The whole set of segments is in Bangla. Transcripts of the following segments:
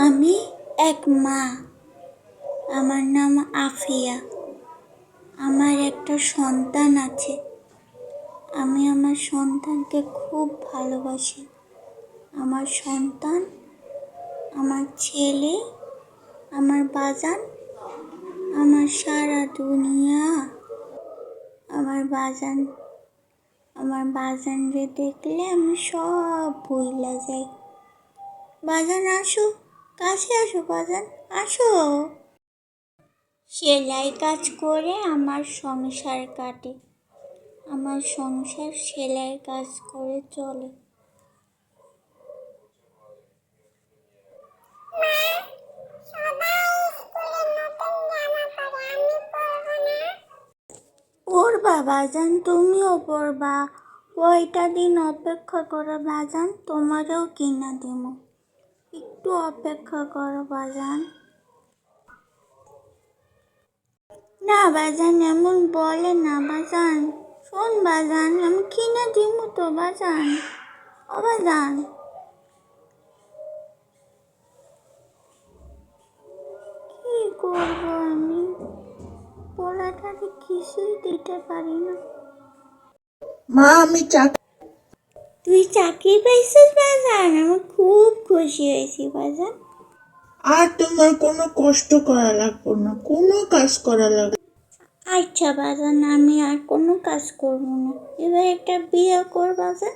আমি এক মা। আমার নাম আফিয়া। আমার একটা সন্তান আছে। আমি আমার সন্তানকে খুব ভালোবাসি। আমার সন্তান, আমার ছেলে, আমার বাজান, আমার সারা দুনিয়া। আমার বাজান, আমার বাজানরে দেখলে আমি সব ভুইলা যাই। বাজান, আসো। কাছে আসো বাজান আসো। সেলাই কাজ করে আমার সংসার কাটে। আমার সংসার সেলাই কাজ করে চলে। ওর পড়বা বাজান তুমিও পড়বা কয়টা দিন অপেক্ষা করো বাজান তোমারও কিনা দেব। একটু অপেক্ষা করো, বাজান। না, বাজান, এমন বলে না, বাজান। শোন, বাজান, আমি কিনে দিব তো, বাজান। ও, বাজান। কি করব আমি? পোলাটাকে কিছুই দিতে পারি না। মা, আমি চাকরি তুই চাকরি পাইছিস বাজান? আমি খুব খুশি হয়েছি বাজান। আর তোমার কোনো কষ্ট করা লাগবে না কোনো কাজ করা লাগবে। আচ্ছা বাজান আমি আর কোনো কাজ করব না। এবার একটা বিয়ে কর বাজান।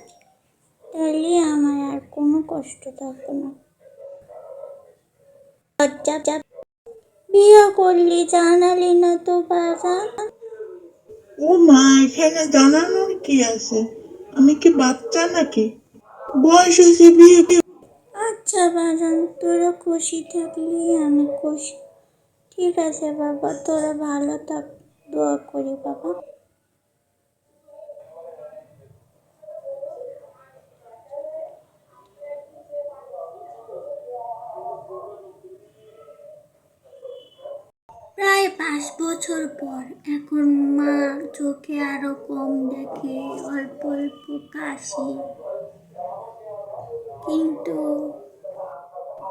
তাহলে আমার আর কোনো কষ্ট থাকবে না। বিয়ে করলি জানালি না তো বাজান। ও মা এখানে জানানোর কি আছে? আমি কি বাচ্চা নাকি? বয়স হয়েছে বিয়ে আচ্ছা বাজান, তোরা খুশি থাকলি, আমি খুশি। ঠিক আছে বাবা, তোরা ভালো থাক, দোয়া করি বাবা। পাঁচ বছর পর এখন মা চোখে আরও কম দেখে অল্প অল্প কাশি। কিন্তু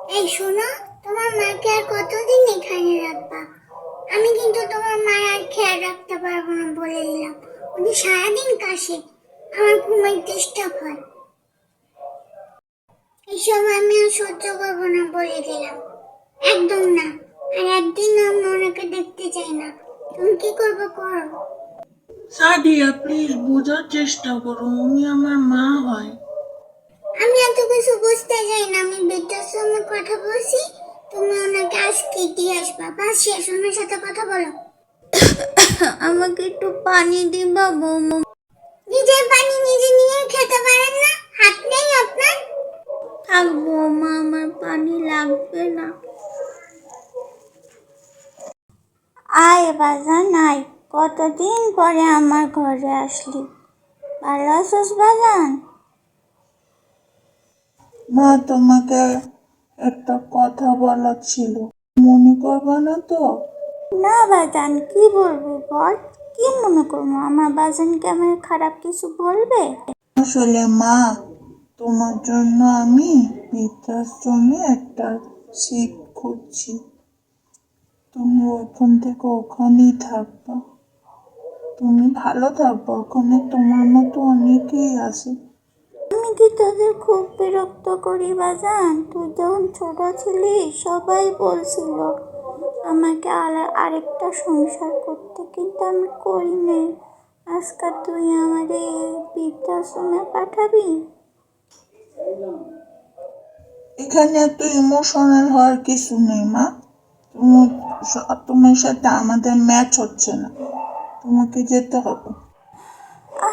এই শোনো, তোমার মাকে আর কতদিন এখানে রাখবা? আমি কিন্তু তোমার মায়ের আর খেয়াল রাখতে পারব না বলে দিলাম। উনি সারাদিন কাশে, আমার ঘুমাই ডিস্টার্ব হয়। এইসব আমি আর সহ্য করব না বলে দিলাম। একদম না। আর একদিন আমি ওনাকে দেখতে চাই না। তুমি কি করব করো সাদিয়া প্লিজ বোঝার চেষ্টা করো উনি আমার মা হয়। আমি এত কিছু বুঝতে চাই না আমি বৃদ্ধাশ্রমে কথা বলছি তুমি ওনাকে আজকে দিয়ে আসবা বাস শেষ ওনার সাথে কথা বলো। আমাকে একটু পানি দিবা বৌমা। নিজের পানি নিজে নিয়ে খেতে পারেন না হাত নেই আপনার? থাক বৌমা আমার পানি লাগবে না। আয় বাজান আয় কতদিন পরে আমার ঘরে আসলি? ভালো আছিস বাজান? মা তোমাকে একটা কথা বলার ছিল। মনে করবা না তো? না বাজান কি বলবি বল? কি মনে করব? আমার বাজানকে আমার খারাপ কিছু বলবে? আসলে মা তোমার জন্য আমি বৃদ্ধাশ্রমে একটা সিট খুঁজছি। তুমি ওখান থেকে ওখানেই থাকবা। তুমি ভালো থাকবা ওখানে তোমার মতো অনেকেই আছে। আমি কি তোদের খুব বিরক্ত করি বাজান? তুই যখন ছোট ছিলি সবাই বলছিল আমাকে আর আরেকটা সংসার করতে কিন্তু আমি করি নাই আজকাল তুই আমার এই বৃদ্ধাশ্রমে পাঠাবি? এখানে এত ইমোশনাল হওয়ার কিছু নেই মা। তোমার সাথে আমাদের ম্যাচ হচ্ছে না। তোমাকে যেতে হবে।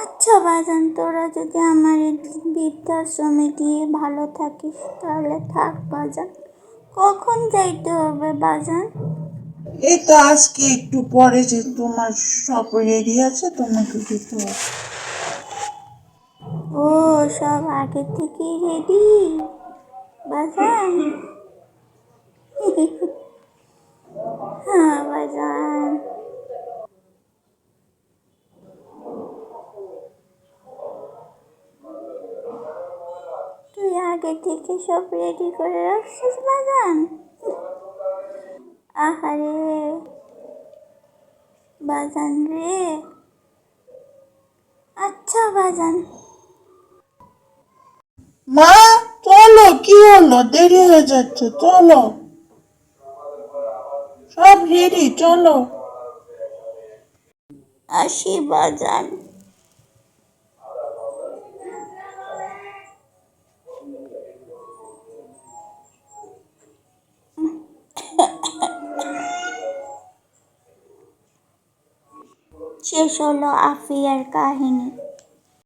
আচ্ছা বাজান তোরা যদি আমার এই বৃদ্ধাশ্রমে দিয়ে ভালো থাকিস তাহলে থাক বাজান। কখন যাইতে হবে বাজান? এই তো আজকে একটু পরে যে তোমার সব রেডি আছে তোমাকে যেতে হবে। ও সব আগে থেকেই রেডি বাজান? বাজান। তুই আগে থেকে সব রেডি করে রাখছিস, বাজান? আহারে। বাজান রে। আচ্ছা বাজান। মা, চলো, কি হলো? দেরি হয়ে যাচ্ছে, চলো। সব রেডি চলো। আসি বাজান শেষ হলো আফিয়ার কাহিনী।